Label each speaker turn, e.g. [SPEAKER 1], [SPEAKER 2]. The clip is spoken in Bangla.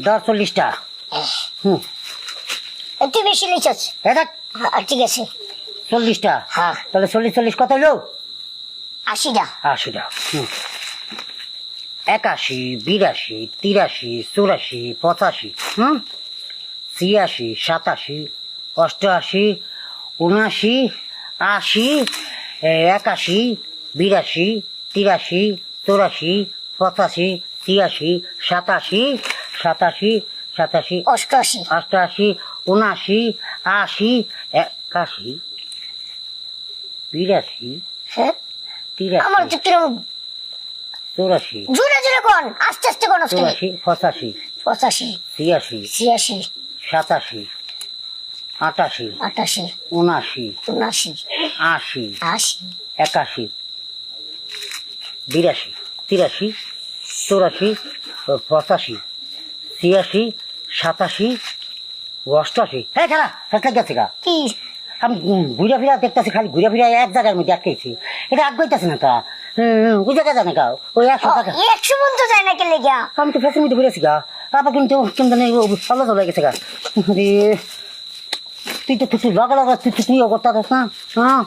[SPEAKER 1] দশ চল্লিশটা হুম।
[SPEAKER 2] একটু বেশি
[SPEAKER 1] এটা
[SPEAKER 2] হ্যাঁ ঠিক আছে।
[SPEAKER 1] চল্লিশটা।
[SPEAKER 2] হ্যাঁ।
[SPEAKER 1] তাহলে চল্লিশ চল্লিশ কত হলো
[SPEAKER 2] আশিটা।
[SPEAKER 1] আশিটা। হুম। একাশি বিরাশি তিরাশি চুরাশি পঁচাশি হুম? ছিয়াশি সাতাশি অষ্টআশি উনআশি আশি একাশি বিরাশি তিরাশি চৌরাশি পঁচাশি ছিয়াশি সাতাশি সাতাশি সাতাশি
[SPEAKER 2] অষ্টআশি।
[SPEAKER 1] অষ্টআশি উনআশি আশি একাশি বিরাশি
[SPEAKER 2] হ্যাঁ আমার তো কিরম
[SPEAKER 1] চৌরাশি
[SPEAKER 2] জোরে জোরে কোন? আস্তে আস্তে কোন
[SPEAKER 1] চৌরাশি পঁচাশি
[SPEAKER 2] পঁচাশি
[SPEAKER 1] ছিয়াশি
[SPEAKER 2] ছিয়াশি
[SPEAKER 1] সাতাশি আটাশি
[SPEAKER 2] আটাশি
[SPEAKER 1] উনআশি
[SPEAKER 2] উনআশি
[SPEAKER 1] আশি
[SPEAKER 2] আশি
[SPEAKER 1] একাশি বিরাশি তিরাশি চৌরাশি পঁচাশি ছিয়াশি সাতাশি অষ্টআশি হ্যাঁ খেলা ফেসলা গেছে গা।
[SPEAKER 2] কি?
[SPEAKER 1] আমি ঘুরে ফিরা দেখতেছি খালি ঘুরে ফিরা এক জায়গার মধ্যে আটকেছি এটা আটকাইতেছে না হুম, ওই জায়গা জানে কা ওই একশো টাকা
[SPEAKER 2] একশো পর্যন্ত যায় না কেলে গিয়া।
[SPEAKER 1] আমি তো ফেসের মধ্যে ঘুরেছি গা। আবার কিন্তু চলে গেছে গা। তুই তো তুই লগা লগা তুই তুই অবস্থা না হ্যাঁ?